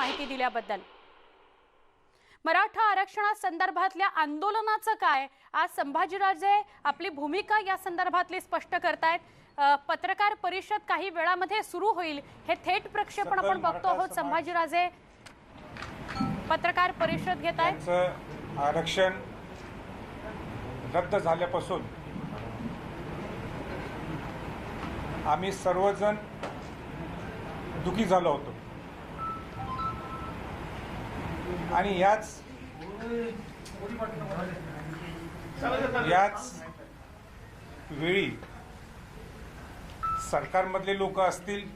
माहिती दिल्याबद्दल. मराठा आरक्षणासंदर्भातल्या आंदोलनाचं काय? आज संभाजीराजे आपली भूमिका या संदर्भातली स्पष्ट करतायत. पत्रकार परिषद काही वेळामध्ये सुरू होईल हे थेट प्रक्षेपण आपण बघतो आहोत. संभाजीराजे पत्रकार परिषद घेत आहेत आरक्षण रद्द झाल्यापासून आम्ही सर्वजण दुखी झालो होतो. आणि याच याच वेळी सरकारमधले लोक असतील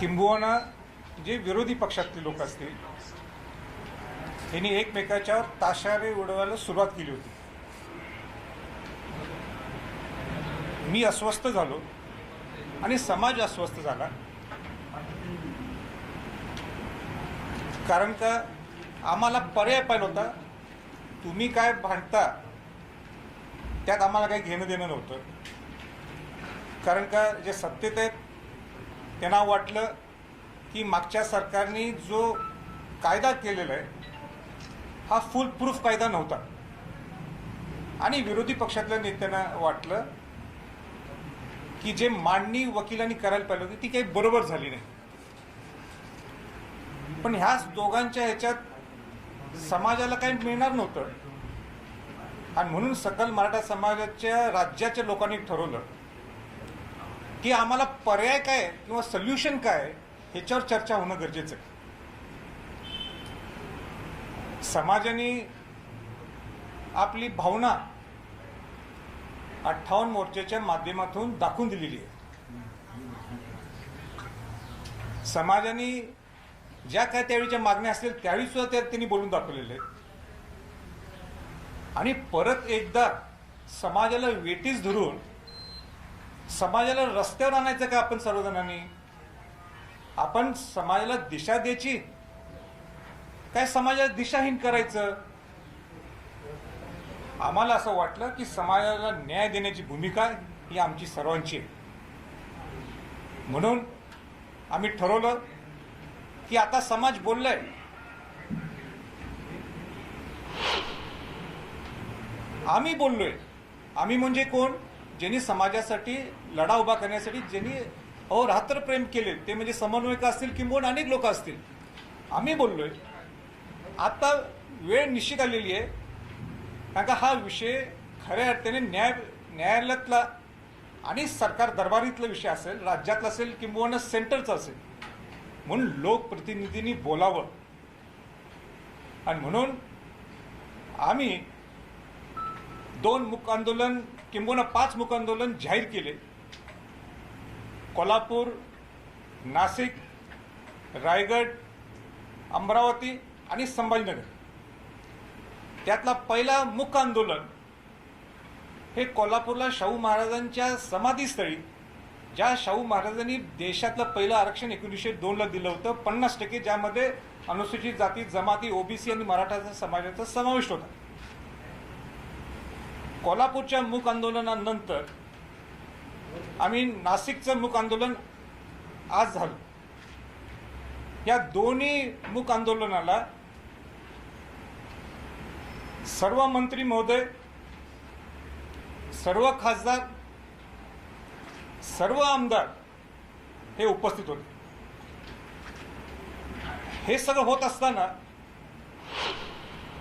किंबुवाना जे विरोधी पक्षातले लोक असतील यांनी एकमेकाच्यावर ताशारे उडवायला सुरुवात केली होती. मी अस्वस्थ झालो आणि समाज अस्वस्थ झाला. कारण का आम्हाला पर्याय पाहिजे होता तुम्ही काय भांडता त्यात आम्हाला काही घेणं देणं नव्हतं. कारण का जे सत्तेत आहेत त्यांना वाटलं की मागच्या सरकारने जो कायदा केलेला आहे हा फुल प्रूफ कायदा नव्हता. आणि विरोधी पक्षातल्या नेत्यांना वाटलं की जे मांडणी वकिलांनी करायला पाहिजे होती ती काही बरोबर झाली नाही. पण ह्याच दोघांच्या ह्याच्यात समाजाला काही मिळणार नव्हतं. आणि म्हणून सकल मराठा समाजाच्या राज्याच्या लोकांनी ठरवलं की आम्हाला पर्याय काय किंवा सोल्युशन काय ह्याच्यावर चर्चा होणं गरजेचं आहे. समाजाने आपली भावना अठ्ठावन्न मोर्चाच्या माध्यमातून दाखवून दिलेली आहे. समाजाने ज्या काय त्यावेळीच्या मागण्या असतील त्यावेळी सुद्धा त्या त्यांनी बोलून दाखवलेले आहेत. आणि परत एकदा समाजाला वेटीस धरून समाजाला रस्त्यावर आणायचं का आपण सर्वजणांनी? आपण समाजाला दिशा द्यायची? काय समाजाला दिशाहीन करायचं? आम्हाला असं वाटलं की समाजाला न्याय देण्याची भूमिका ही आमची सर्वांची आहे. म्हणून आम्ही ठरवलं की आता समाज बोललाय. आम्ही बोललोय. आम्ही म्हणजे कोण? ज्यांनी समाजासाठी लढा उभा करण्यासाठी ज्यांनी अहोरात्र प्रेम केले ते म्हणजे समन्वयक असतील किंबहुना अनेक लोक असतील. आम्ही बोललोय. आता वेळ निश्चित आलेली आहे. कारण का हा विषय खऱ्या अर्थाने न्याय न्यायालयातला आणि सरकार दरबारीतला विषय असेल राज्यातला असेल किंबहुना सेंटरचा असेल. म्हणून लोकप्रतिनिधींनी बोलावं. आणि म्हणून आम्ही दोन मुक आंदोलन किंबहुना पाच मुक आंदोलन जाहीर केले. कोल्हापूर नाशिक रायगड अमरावती आणि संभाजीनगर. त्यातला पहिला मुक आंदोलन हे कोल्हापूरला शाहू महाराजांच्या समाधीस्थळी ज्या शाहू महाराजांनी देशातलं पहिलं आरक्षण एकोणीसशे दोनला दिलं होतं पन्नास टक्के ज्यामध्ये अनुसूचित जाती जमाती ओबीसी आणि मराठा समाजाचा समावेश होता. कोल्हापूरच्या मूक आंदोलनानंतर आम्ही नाशिकचं मूक आंदोलन आज झालं. या दोन्ही मूक आंदोलनाला सर्व मंत्री महोदय सर्व खासदार सर्व आमदार हे उपस्थित होते. हे सगळं होत असताना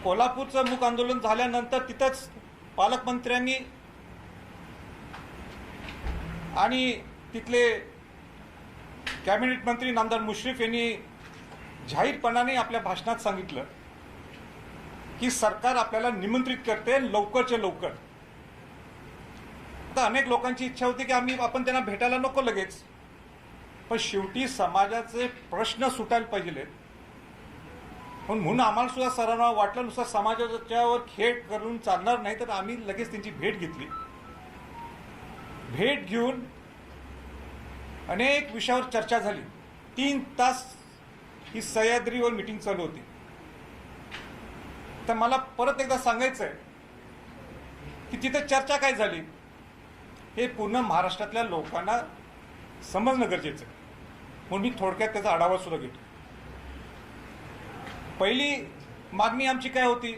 कोल्हापूरचं मूक आंदोलन झाल्यानंतर तिथंच पालकमंत्र्यांनी आणि तिथले कॅबिनेट मंत्री नामदार मुश्रीफ यांनी जाहीरपणाने आपल्या भाषणात सांगितलं की सरकार आपल्याला निमंत्रित करते लवकरच्या लवकर. आता अनेक लोकांची इच्छा होती की आम्ही आपण त्यांना भेटायला नको लगेच. पण शेवटी समाजाचे प्रश्न सुटायला पाहिजे पण म्हणून आम्हाला सुद्धा सरांना वाटलं नुसतं समाजाच्यावर खेळ करून चालणार नाही तर आम्ही लगेच त्यांची भेट घेतली. भेट घेऊन अनेक विषयावर चर्चा झाली. तीन तास ही सह्याद्रीवर मिटिंग चालू होती. तर मला परत एकदा सांगायचं आहे की तिथं चर्चा काय झाली? हे पूर्ण महाराष्ट्रातल्या लोकांना समजणं गरजेचं आहे. म्हणून मी थोडक्यात त्याचा आढावा सुद्धा घेतो. पहिली मागणी आमची काय होती?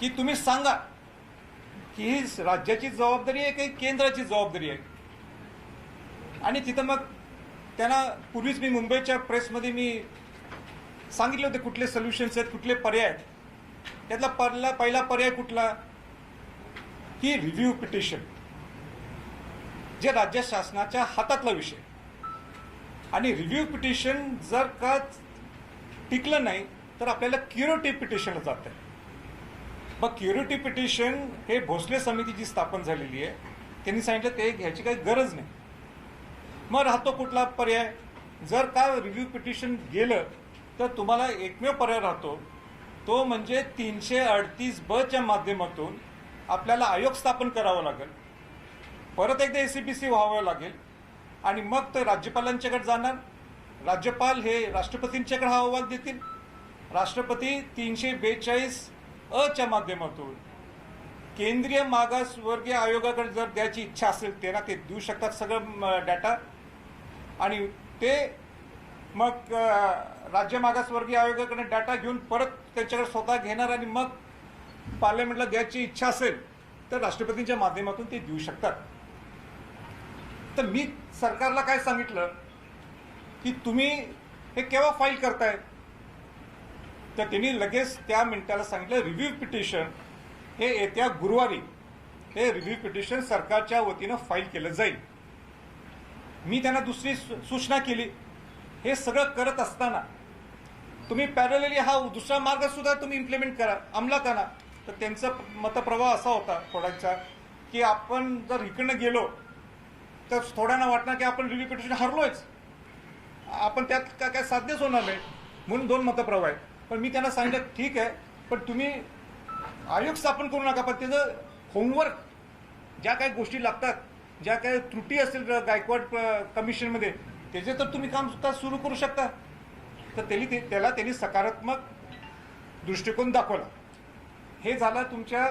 की तुम्ही सांगा की ही राज्याची जबाबदारी आहे की केंद्राची जबाबदारी आहे? आणि तिथं मग त्यांना पूर्वीच मी मुंबईच्या प्रेसमध्ये मी सांगितले होते कुठले सोल्युशन्स आहेत कुठले पर्याय आहेत. त्यातला पहिला पहिला पर्याय कुठला? की रिव्ह्यू पिटिशन जे राज्य शासनाच्या हातातला विषय. आणि रिव्ह्यू पिटिशन जर का टिकलं नाही तर आपल्याला क्युरिटी पिटिशनला जात आहे मग क्युरिटी पिटिशन हे भोसले समिती जी स्थापन झालेली आहे त्यांनी सांगितलं ते घ्यायची काही गरज नाही. मग राहतो कुठला पर्याय? जर का रिव्ह्यू पिटिशन गेलं तर तुम्हाला एकमेव पर्याय राहतो. तो म्हणजे तीनशे अडतीस बच्या माध्यमातून आपल्याला आयोग स्थापन करावं लागेल. परत एकदा ए सी बी सी व्हावं लागेल. आणि मग ते राज्यपालांच्याकडे जाणार. राज्यपाल हे राष्ट्रपतींच्याकडे हा अहवाल देतील. राष्ट्रपती तीनशे बेचाळीस अ च्या माध्यमातून केंद्रीय मागासवर्गीय आयोगाकडे जर द्यायची इच्छा असेल त्यांना ते देऊ शकतात सगळं डाटा आणि ते मग राज्य मागासवर्गीय आयोगाकडे डाटा घेऊन परत त्यांच्याकडे स्वतः घेणार आणि मग पार्लमेंटला द्यायची इच्छा असेल तर राष्ट्रपतींच्या माध्यमातून ते देऊ शकतात. तर मी सरकारला काय सांगितलं? की तुम्ही हे केव्हा फाईल करताय? तर त्यांनी लगेच त्या मिनिटाला सांगितलं रिव्ह्यू पिटिशन हे येत्या गुरुवारी हे रिव्ह्यू पिटिशन सरकारच्या वतीनं फाईल केलं जाईल. मी त्यांना दुसरी सूचना केली. हे सगळं करत असताना तुम्ही पॅरलली हा दुसरा मार्ग सुद्धा तुम्ही इम्प्लिमेंट करा अंमलात आणा. तर त्यांचा मतप्रवाह असा होता थोड्यांचा की आपण जर इकडनं गेलो तर थोड्यांना वाटणार की आपण रिव्ह्यू पिटिशन हरलोयच. आपण त्यात का काय साध्यच होणार नाही. म्हणून दोन मतप्रवाह आहेत. पण मी त्यांना सांगितलं ठीक आहे पण तुम्ही आयोग स्थापन करू नका पण त्याचं होमवर्क ज्या काही गोष्टी लागतात ज्या काही त्रुटी असतील गायकवाड कमिशनमध्ये त्याचे तर तुम्ही काम सुद्धा सुरू करू शकता. तर त्यांनी ते त्याला त्यांनी सकारात्मक दृष्टिकोन दाखवला. हे झालं तुमच्या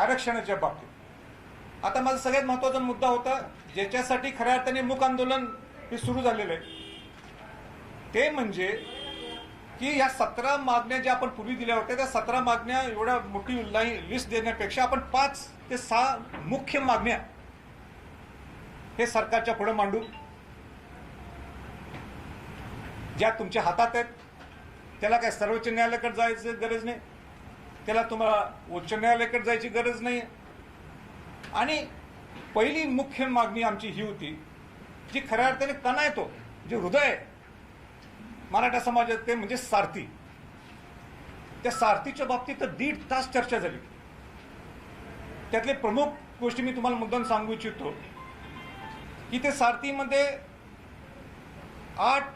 आरक्षणाच्या बाबतीत. आता माझा सगळ्यात महत्त्वाचा मुद्दा होता ज्याच्यासाठी खऱ्या अर्थाने मूक आंदोलन हे सुरू झालेलं आहे ते म्हणजे की या सतरा मागण्या ज्या आपण पूर्वी दिल्या होत्या त्या सतरा मागण्या एवढ्या मोठी लिस्ट देण्यापेक्षा आपण पाच ते सहा मुख्य मागण्या हे सरकारच्या पुढे मांडू. ज्या तुमच्या हातात आहेत त्याला काय सर्वोच्च न्यायालयाकडे जायचं गरज नाही त्याला तुम्हाला उच्च न्यायालयाकडे जायची गरज नाही आणि पहिली मुख्य मागणी आमची ही होती जी खऱ्या अर्थाने कणा येतो जे हृदय मराठा समाजात ते म्हणजे सारथी. त्या सारथीच्या बाबतीत तर दीड तास चर्चा झाली. त्यातले प्रमुख गोष्टी मी तुम्हाला मुद्दाम सांगू इच्छितो की ते सारथीमध्ये आठ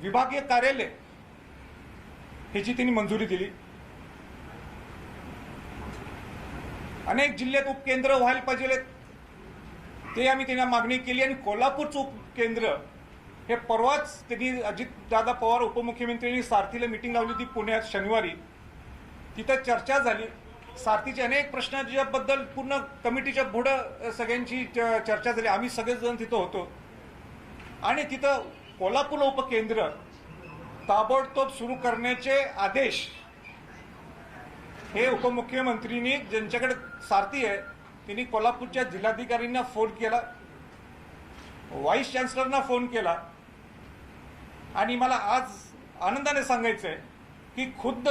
विभागीय कार्यालय ह्याची त्यांनी मंजुरी दिली. अनेक जिल्ह्यात उपकेंद्र व्हायला पाहिजे ते आम्ही त्यांना मागणी केली आणि कोल्हापूरचं उपकेंद्र हे परवाच त्यांनी अजितदादा पवार उपमुख्यमंत्र्यांनी सारथीला मिटिंग लावली होती पुण्यात शनिवारी. तिथं चर्चा झाली. सारथीचे अनेक प्रश्नांच्याबद्दल पूर्ण कमिटीच्या पुढं सगळ्यांची चर्चा झाली. आम्ही सगळेजण तिथं होतो. आणि तिथं कोल्हापूर उपकेंद्र ताबडतोब सुरू करण्याचे आदेश हे उपमुख्यमंत्रींनी ज्यांच्याकडे सारथी आहे तिने कोल्हापूरच्या जिल्हाधिकाऱ्यांना फोन केला. व्हाईस चान्सलरना फोन केला. आणि मला आज आनंदाने सांगायचं आहे की खुद्द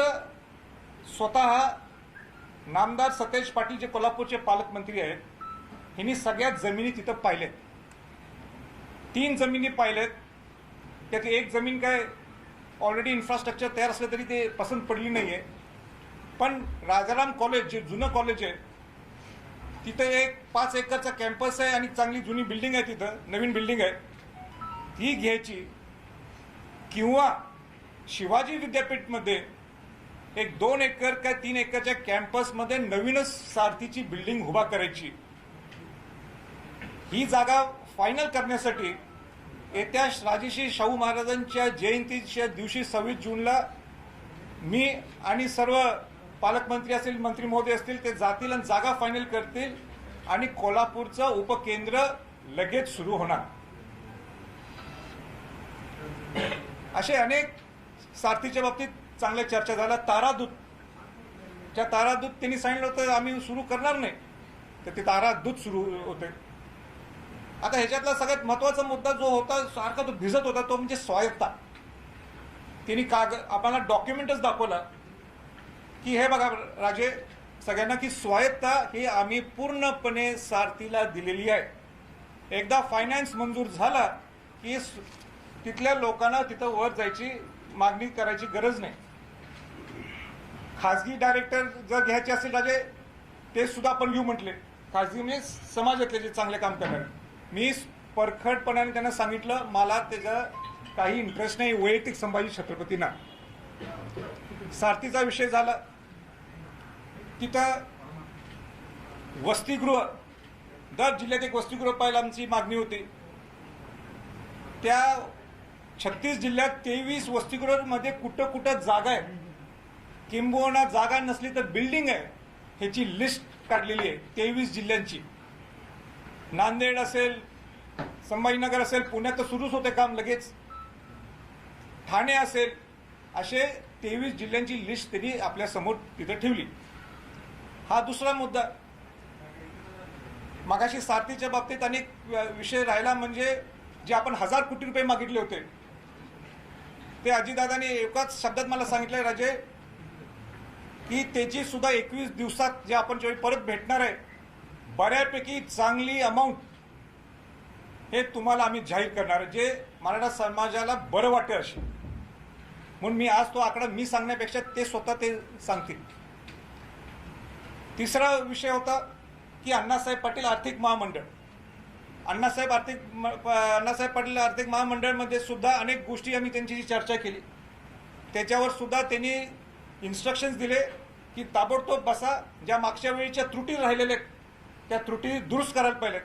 स्वतः नामदार सतेज पाटील जे कोल्हापूरचे पालकमंत्री आहेत ह्यांनी सगळ्या जमिनी तिथं पाहिल्यात तीन जमिनी पाहिल्यात त्यातली एक जमीन काय ऑलरेडी इन्फ्रास्ट्रक्चर तयार असलं तरी ते पसंत पडली नाही आहे पण राजाराम कॉलेज जे जुनं कॉलेज आहे तिथं एक पाच एकरचा कॅम्पस आहे आणि चांगली जुनी बिल्डिंग आहे तिथं नवीन बिल्डिंग आहे. ती घ्यायची किंवा शिवाजी विद्यापीठमध्ये एक दोन एकर काय तीन एकरच्या कॅम्पसमध्ये नवीनच सारथीची बिल्डिंग उभा करायची. ही जागा फायनल करण्यासाठी येत्या राजेशी शाहू महाराजांच्या जयंतीच्या दिवशी सव्वीस जूनला मी आणि सर्व पालकमंत्री असतील मंत्री महोदय असतील ते जातील आणि जागा फायनल करतील आणि कोल्हापूरचं उपकेंद्र लगेच सुरू होणार. असे अनेक सारथीच्या बाबतीत चांगल्या चर्चा झाल्या. तारादूत त्या तारादूत त्यांनी सांगितलं होतं आम्ही सुरू करणार नाही. तर ते तारादूत सुरू होते. आता ह्याच्यातला सगळ्यात महत्त्वाचा मुद्दा जो होता सारखा तो भिजत होता तो म्हणजे स्वायत्ता त्यांनी काग आम्हाला डॉक्युमेंटच दाखवला. की हे बघा राजे सगळ्यांना की स्वायत्ता ही आम्ही पूर्णपणे सारथीला दिलेली आहे. एकदा फायनान्स मंजूर झाला की तिथल्या लोकांना तिथं वर जायची मागणी करायची गरज नाही. खाजगी डायरेक्टर जर घ्यायचे असेल राजे ते सुद्धा आपण घेऊ म्हटले. खाजगी म्हणजे समाजातले जे चांगले काम करणारे. मी परखडपणाने त्यांना सांगितलं मला त्याचा काही इंटरेस्ट नाही वैयक्तिक संभाजी छत्रपतींना. सारथीचा विषय झाला. तिथं वसतिगृह दर जिल्ह्यात एक वसतिगृह पाहायला आमची मागणी होती. त्या छत्तीस जिल्ह्यात तेवीस वसतिगृहामध्ये कुठं कुठं जागा आहे किंबहुना जागा नसली तर बिल्डिंग आहे ह्याची लिस्ट काढलेली आहे तेवीस जिल्ह्यांची. नांदेड असेल संभाजीनगर असेल पुण्यात तर सुरूच होते काम लगेच. ठाणे असेल असे तेवीस जिल्ह्यांची लिस्ट त्यांनी आपल्यासमोर तिथं ठेवली. हा दुसरा मुद्दा. मागाशी सारथीच्या बाबतीत अनेक विषय राहिला म्हणजे जे आपण हजार कोटी रुपये मागितले होते ते अजितदादांनी एकाच शब्दात मला सांगितलंय राजे की त्याची सुद्धा एकवीस दिवसात जे आपण ज्यावेळी परत भेटणार आहे बऱ्यापैकी चांगली अमाऊंट हे तुम्हाला आम्ही जाहीर करणार आहे, जे मराठा समाजाला बरं वाटेल अशी. म्हणून मी आज तो आकडा मी सांगण्यापेक्षा ते स्वतः ते सांगतील. तिसरा विषय होता की अण्णासाहेब पाटील आर्थिक महामंडळ. अण्णासाहेब आर्थिक म- प- अण्णासाहेब पाटील आर्थिक महामंडळमध्ये सुद्धा अनेक गोष्टी आम्ही त्यांची जी चर्चा केली. त्याच्यावर सुद्धा त्यांनी इन्स्ट्रक्शन्स दिले की ताबडतोब बसा ज्या मागच्या वेळीच्या त्रुटी राहिलेल्या आहेत त्या त्रुटी दुरुस्त करायला पाहिजेत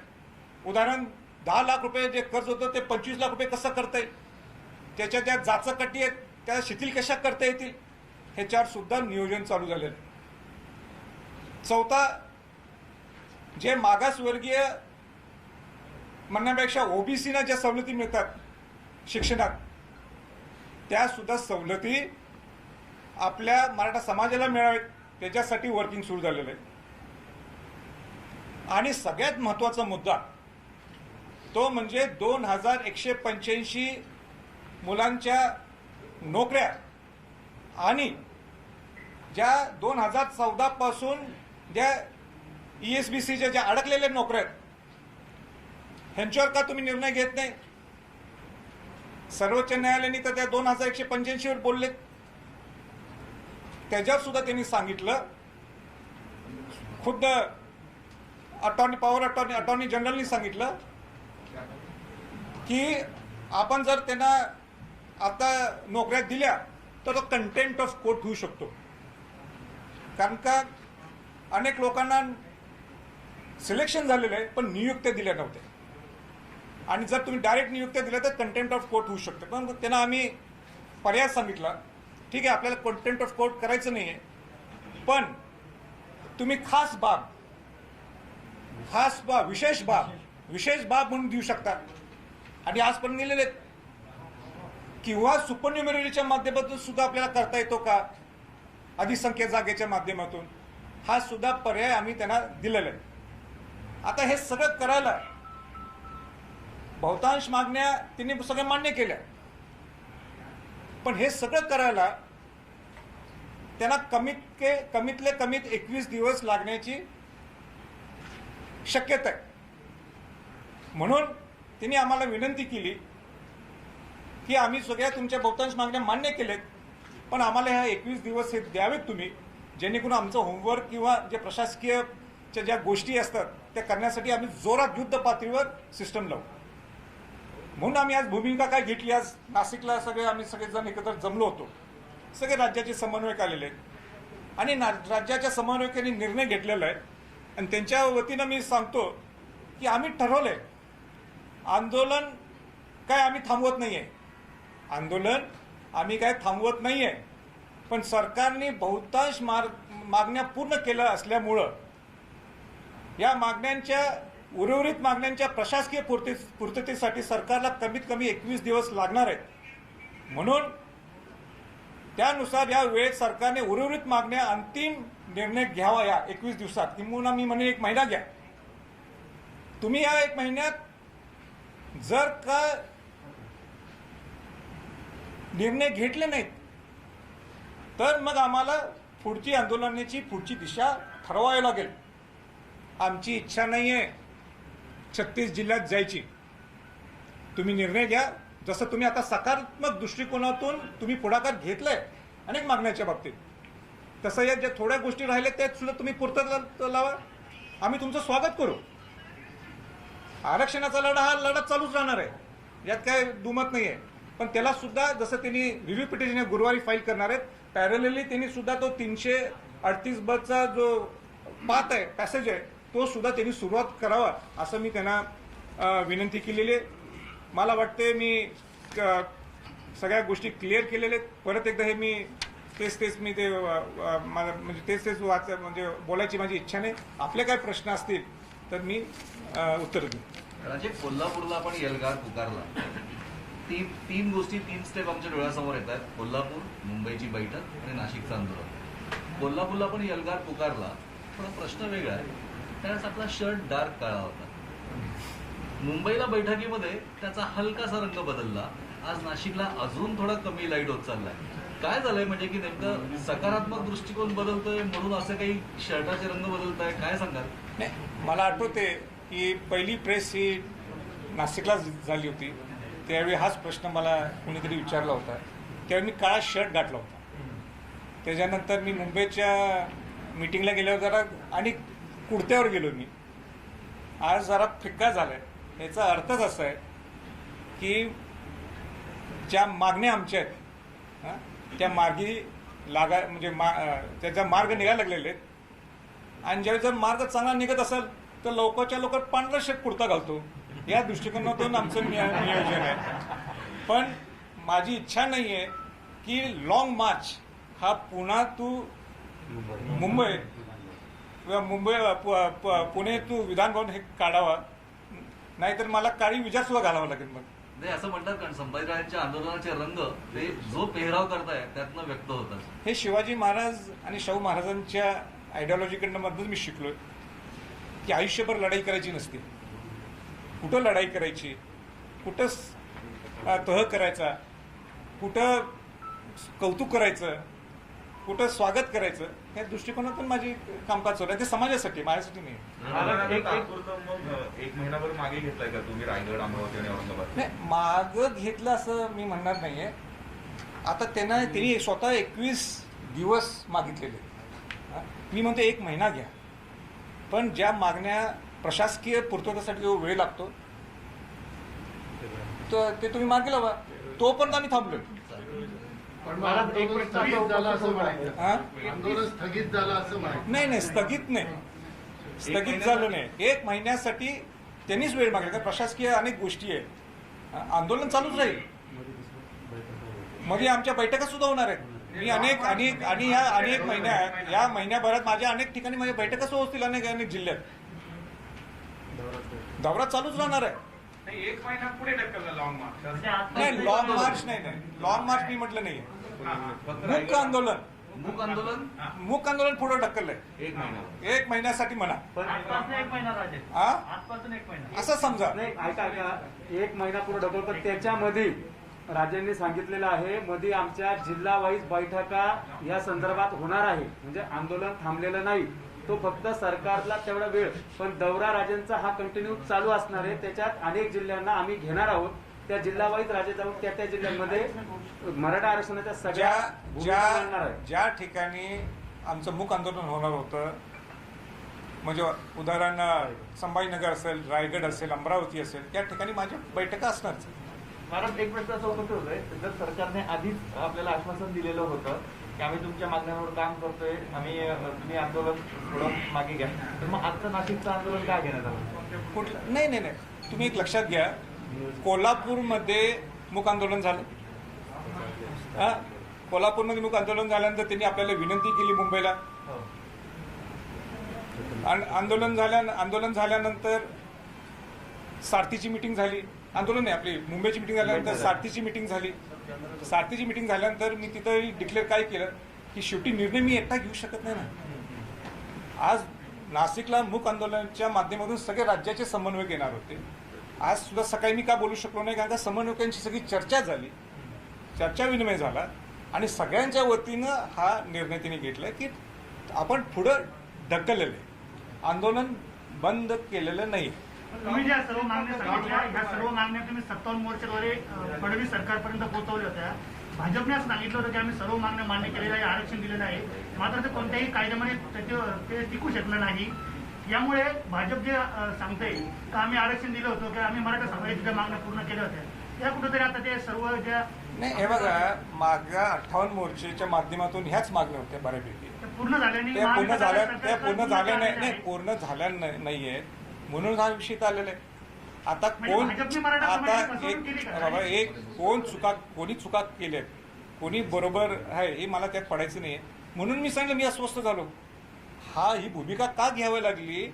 उदाहरण दहा लाख रुपये जे कर्ज होतं ते पंचवीस लाख रुपये कसं करता येईल? त्याच्या ज्या जाचकटी आहेत त्या शिथिल कशा करता येतील? ह्याच्यावर सुद्धा नियोजन चालू झालेलं आहे. चौथा जे मागासवर्गीय म्हणण्यापेक्षा ओबीसीना ज्या सवलती मिळतात शिक्षणात त्या सुद्धा सवलती आपल्या मराठा समाजाला मिळावेत. त्याच्यासाठी वर्किंग सुरू झालेलं आहे. आणि सगळ्यात महत्त्वाचा मुद्दा तो म्हणजे दोन हजार एकशे पंच्याऐंशी मुलांच्या नोकऱ्या. आणि ज्या दोन हजार चौदा पासून ज्या ई एस बी सीच्या ज्या अडकलेल्या नोकऱ्या आहेत ह्यांच्यावर का तुम्ही निर्णय घेत नाही? सर्वोच्च न्यायालयाने तर त्या दोन हजार एकशे पंच्याऐंशीवर बोलले त्याच्यावर सुद्धा त्यांनी सांगितलं. खुद्द अटॉर्नी पॉवर अटॉर्नी अटॉर्नी जनरलनी सांगितलं की आपण जर त्यांना आता नोकऱ्या दिल्या तर तो कंटेंट ऑफ कोर्ट होऊ शकतो. कारण का अनेक लोकांना सिलेक्शन झालेलं आहे पण नियुक्त्या दिल्या नव्हत्या. आणि जर तुम्ही डायरेक्ट नियुक्त्या दिल्या तर कंटेंट ऑफ कोर्ट होऊ शकतं. पण त्यांना आम्ही पर्याय सांगितला ठीक आहे आपल्याला कंटेंट ऑफ कोर्ट करायचं नाही आहे पण तुम्ही खास बाब खास बाब विशेष बाब विशेष बाब म्हणून देऊ शकता. आणि आजपर्यंत दिलेले आहेत. किंवा सुपरन्युमेरीच्या माध्यमातून सुद्धा आपल्याला करता येतो का? अधिसंख्य जागेच्या माध्यमातून. हा सुद्धा पर्याय आम्ही त्यांना दिलेला आहे. आता हे सगळं करायला बहुतांश मागण्या त्यांनी सगळ्या मान्य केल्या. पण हे सगळं करायला त्यांना कमीत के कमीतले कमीत एकवीस दिवस लागण्याची शक्यता आहे. म्हणून त्यांनी आम्हाला विनंती केली की आम्ही सगळ्या तुमच्या बहुतांश मागण्या मान्य केलेत पण आम्हाला ह्या एकवीस दिवस हे द्यावेत तुम्ही जेणेकरून आमचं होमवर्क किंवा जे प्रशासकीयच्या ज्या गोष्टी असतात त्या करण्यासाठी आम्ही जोरात युद्ध पातळीवर सिस्टम लावू. म्हणून आम्ही आज भूमिका काय घेतली? आज नाशिकला सगळे आम्ही सगळेजण एकत्र जमलो होतो. सगळे राज्याचे समन्वयक आलेले आहेत. आणि ना राज्याच्या समन्वयकांनी निर्णय घेतलेला आहे. आणि त्यांच्या वतीनं मी सांगतो की आम्ही ठरवलंय आंदोलन काय आम्ही थांबवत नाही आहे आंदोलन आम्ही काय थांबवत नाही आहे पण सरकारने बहुतांश मार मागण्या पूर्ण केल्या असल्यामुळं या मागण्यांच्या उर्वरित मागण्यांच्या प्रशासकीय पूर्ती पूर्ततेसाठी सरकारला कमीत कमी एकवीस दिवस लागणार आहेत. म्हणून त्यानुसार या वेळेत सरकारने उर्वरित मागण्या अंतिम निर्णय घ्यावा या एकवीस दिवसात. किंबहुना मी म्हणे एक महिना घ्या. तुम्ही या एक महिन्यात जर का निर्णय घेतले नाहीत. तर मग आम्हाला पुढची आंदोलनाची पुढची दिशा ठरवावी लागेल. आमची इच्छा नाही आहे छत्तीस जिल्ह्यात जायची. तुम्ही निर्णय घ्या. जसं तुम्ही आता सकारात्मक दृष्टिकोनातून तुम्ही पुढाकार घेतलाय अनेक मागण्याच्या बाबतीत. तसं या ज्या थोड्या गोष्टी राहिल्या त्यात सुद्धा तुम्ही पूर्तता लावा. आम्ही तुमचं स्वागत करू. आरक्षणाचा लढा हा लढा चालूच राहणार आहे. यात काय दुमत नाही आहे पण त्याला सुद्धा जसं त्यांनी रिव्ह्यू पिटिशन गुरुवारी फाईल करणार आहेत पॅरलली त्यांनी सुद्धा तो तीनशे अडतीस बसचा जो पात आहे पॅसेज आहे तो सुद्धा त्यांनी सुरुवात करावा असं मी त्यांना विनंती केलेली आहे. मला वाटते मी सगळ्या गोष्टी क्लिअर केलेल्या आहेत. परत एकदा हे मी तेच तेच मी ते अ, म्हणजे तेच तेच वाच म्हणजे बोलायची माझी इच्छा नाही. आपले काय प्रश्न असतील तर मी उत्तर देईन. राजे कोल्हापूरला आपण एल्गार पुकारला. तीन तीन गोष्टी तीन स्टेप आमच्या डोळ्यासमोर येत आहेत. कोल्हापूर मुंबईची बैठक आणि नाशिकचं आंदोलन. कोल्हापूरला पण एल्गार पुकारला पण प्रश्न वेगळा आहे. त्यावेळेस आपला शर्ट डार्क काळा होता. मुंबईला बैठकीमध्ये त्याचा हलकासा रंग बदलला. आज नाशिकला अजून थोडा कमी लाइट होत चाललाय. काय झालंय म्हणजे की नेमकं सकारात्मक दृष्टिकोन बदलतोय म्हणून असं काही शर्टाचे रंग बदलत आहे काय सांगाल? नाही मला आठवते की पहिली प्रेस ही नाशिकला झाली होती. त्यावेळी हाच प्रश्न मला कुणीतरी विचारला होता. त्यावेळी मी काळा शर्ट गाठला होता. त्याच्यानंतर मी मुंबईच्या मीटिंगला गेल्यावर जरा आणि कुडत्यावर गेलो मी. आज जरा फिक्का झालाय. याचा अर्थच असा आहे की ज्या मागण्या आमच्या आहेत त्या मार्गी लागा म्हणजे मा त्याचा मार्ग निघायला लागलेले आहेत. आणि ज्यावेळी जर मार्ग चांगला निघत असेल तर लवकरच्या लवकर पांढरा शर्ट कुर्ता घालतो. या दृष्टिकोनातून आमचं निय- नियोजन आहे. पण माझी इच्छा नाही आहे की लॉंग मार्च हा पुन्हा तू मुंबई किंवा मुंबई पुणे तू विधान भवन हे काढावा. नाहीतर मला काळी विजा सुद्धा घालावा लागेल मग. नाही असं म्हणतात कारण संभाजीराजांच्या आंदोलनाचे रंग ते जो पेहराव करताय त्यातनं व्यक्त होतात. हे शिवाजी महाराज आणि शाहू महाराजांच्या आयडिओलॉजीकडनं मधूनच मी शिकलोय की आयुष्यभर लढाई करायची नसते. कुठं लढाई करायची? कुठं तह करायचा? कुठं कौतुक करायचं? कुठं स्वागत करायचं? या दृष्टिकोनातून माझी कामकाज चालू आहे. ते समाजासाठी माझ्यासाठी नाही. एक महिनाभर मागे घेतलाय का तुम्ही रायगड अमरावती आणि औरंगाबाद? नाही मागं घेतलं असं मी म्हणणार नाहीये. आता त्यांना त्यांनी स्वतः एकवीस दिवस मागितलेले? मी म्हणतो एक महिना घ्या. पण ज्या मागण्या प्रशासकीय पूर्ततेसाठी जो वेळ लागतो तो ते तुम्ही मागे लावा. तोपर्यंत आम्ही थांबलोय पण मला आंदोलन स्थगित झालं असं म्हणायचं. हा? आंदोलन स्थगित झालं असं म्हणायचं. नाही नाही स्थगित नाही. स्थगित झालं नाही. एक महिन्यासाठी त्यांनीच वेळ मागला कारण प्रशासकीय अनेक गोष्टी आहेत. आंदोलन चालूच राहील. मध्ये आमच्या बैठका सुद्धा होणार आहेत. मी अनेक अनेक आणि या अनेक महिन्यात या महिन्याभरात माझ्या अनेक ठिकाणी माझ्या बैठका सुद्धा होतील अनेक अनेक जिल्ह्यात. दौरा चालूच राहणार आहे. नाही एक महिना पुढे ढकलला लॉंग मार्च नाही लॉंग मार्च नाही नाही. लॉंग मार्च मी म्हटलं नाही मूक आंदोलन. मूक आंदोलन? मूक आंदोलन पुढे ढकललंय. एक महिना. एक महिन्यासाठी म्हणा. असं समजा. नाही ऐका ऐका. एक महिना पूर्ण ढकलतात त्याच्यामध्ये राजांनी सांगितलेलं आहे मध्ये आमच्या जिल्हा वाईज बैठका या संदर्भात होणार आहे. म्हणजे आंदोलन थांबलेलं नाही. तो फक्त सरकारला तेवढा वेळ पण दौरा राजांचा हा कंटिन्यू चालू असणार आहे. त्याच्यात अनेक जिल्ह्यांना आम्ही घेणार आहोत. त्या जिल्हा वाईज राजे जाऊन त्या त्या जिल्ह्यांमध्ये मराठा आरक्षणाच्या सगळ्या ज्या ठिकाणी आमचं मूक आंदोलन होणार होतं म्हणजे उदाहरण संभाजीनगर असेल रायगड असेल अमरावती असेल त्या ठिकाणी माझ्या बैठका असणारच मॅडम एक प्रश्न असं होतोय जर सरकारने आधीच आपल्याला आश्वासन दिलेलं होतं की आम्ही तुमच्या मागण्यांवर काम करतोय आम्ही तुम्ही आंदोलन थोडं मागे घ्या. तर मग आजचं नाशिकचं आंदोलन काय घेण्यात आलं? कुठलं? नाही नाही नाही. तुम्ही एक लक्षात घ्या. कोल्हापूरमध्ये मूक आंदोलन झालं. हा? कोल्हापूरमध्ये मूक आंदोलन झाल्यानंतर त्यांनी आपल्याला विनंती केली मुंबईला. आणि आंदोलन झाल्या आंदोलन झाल्यानंतर सारथीची मिटिंग झाली. आंदोलन नाही आपली मुंबईची मिटिंग झाल्यानंतर सारथीची मिटिंग झाली. सारथीची मिटिंग झाल्यानंतर मी तिथं डिक्लेअर काय केलं? की शेवटी निर्णय मी एकटा घेऊ शकत नाही ना. आज नाशिकला मूक आंदोलनाच्या माध्यमातून सगळे राज्याचे समन्वयक येणार होते. आज सुद्धा सकाळी मी का बोलू शकलो नाही? कारण का समन्वयकांची सगळी चर्चा झाली. चर्चा विनिमय झाला. आणि सगळ्यांच्या वतीनं हा निर्णय तिने घेतला की आपण पुढं ढकललेलं आहे आंदोलन बंद केलेलं नाही. तुम्ही ज्या सर्व मागण्या सांगितल्या ह्या सर्व मागण्या तुम्ही सत्तावन्न मोर्चाद्वारे फडणवीस सरकारपर्यंत पोहोचवल्या होत्या. भाजपने सांगितलं होतं की आम्ही सर्व मागण्या मान्य केलेल्या आहे आरक्षण दिलेलं आहे. मात्र ते कोणत्याही कायद्यामध्ये त्याचे- ते टिकू शकलं नाही. यामुळे भाजप जे सांगते तर आम्ही आरक्षण दिलं होतं किंवा आम्ही मराठा समाजाच्या मागण्या पूर्ण केल्या होत्या या कुठेतरी आता ते सर्व ज्या नाही हे बघा मागच्या अठ्ठावन्न मोर्चेच्या माध्यमातून ह्याच मागण्या होत्या बऱ्यापैकी. त्या पूर्ण झाल्याने त्या पूर्ण झाल्या त्या पूर्ण झाल्या नाही. पूर्ण झाल्या नाही- नाहीयेत. म्हणून हा विषय आलेला आहे. आता म्हणजे कोण आता एक का? बाबा एक कोण चुका कोणी चुका केल्यात? कोणी बरोबर आहे हे मला त्यात पडायचं नाही म्हणून मी सांगितलं मी अस्वस्थ झालो. हा ही भूमिका का घ्यावी लागली?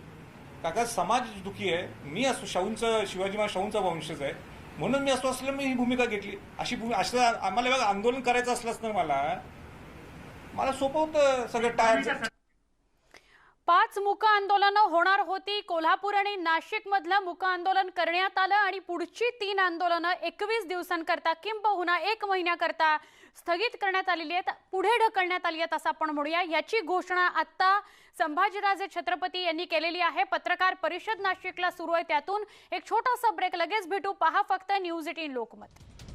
काका समाज दुखी आहे. मी असो शाहूंचा शिवाजी महाराज शाहूंचा वंशज आहे. म्हणून मी असं असलं मी ही भूमिका घेतली. अशी भूमी असं आम्हाला बघा आंदोलन करायचं असलं असतं मला. मला सोपं होतं सगळं टायर पाच मुक आंदोलनं होणार होती. कोल्हापूर आणि नाशिक मधलं मुक आंदोलन करण्यात आलं आणि पुढची तीन आंदोलनं एकवीस दिवसांकरता किंबहुना एक महिन्याकरता स्थगित करण्यात आलेली आहेत. पुढे ढकलण्यात आली आहेत असं आपण म्हणूया. याची घोषणा आत्ता संभाजीराजे छत्रपती यांनी केलेली आहे. पत्रकार परिषद नाशिकला सुरू आहे. त्यातून एक छोटासा ब्रेक लगेच भेटू. पहा फक्त न्यूज एटीन लोकमत.